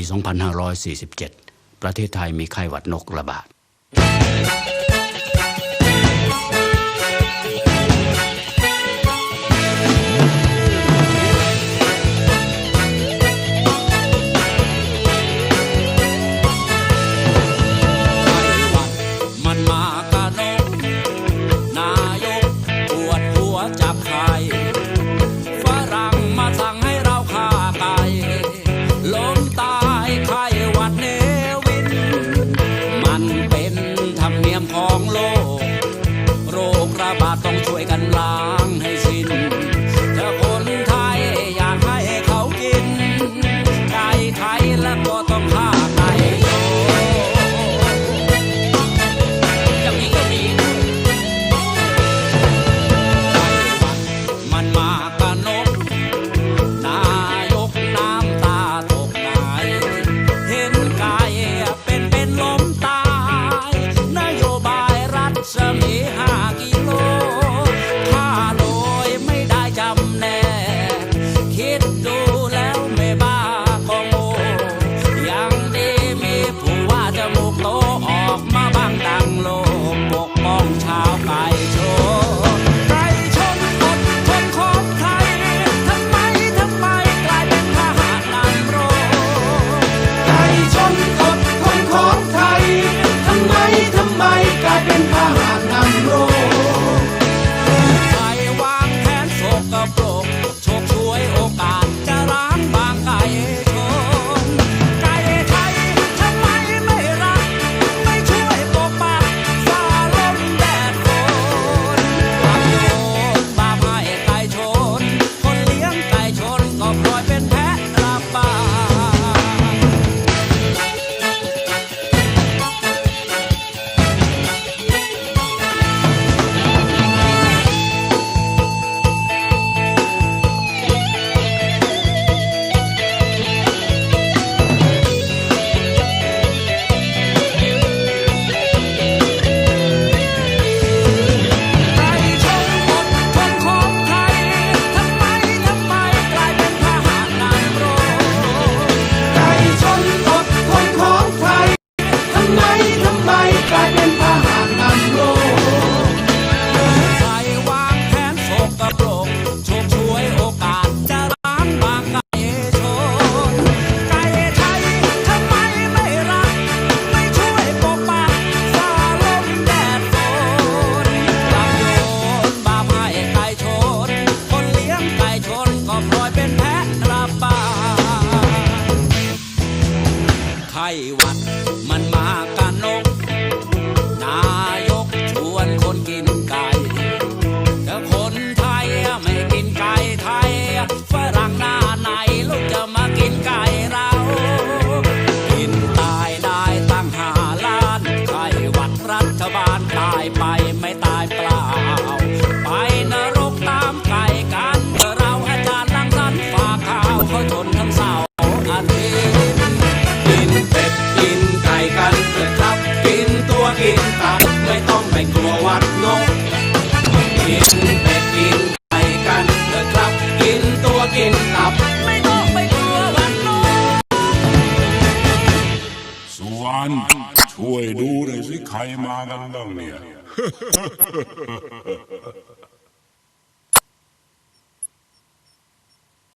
ปี 2547 ประเทศไทยมีไข้หวัดนกระบาดมันมากระแรงนายกปวดหัวจับไข่ one. กินตับไม่ต้องไปกลัววัดนกกินเป็ดกินไก่กันเถอะครับ กินตัวกินตับ ไม่ต้องไปกลัววัดนกสุวรรณช่วยดูหน่อยสิใครมากันบ้างเนี่ย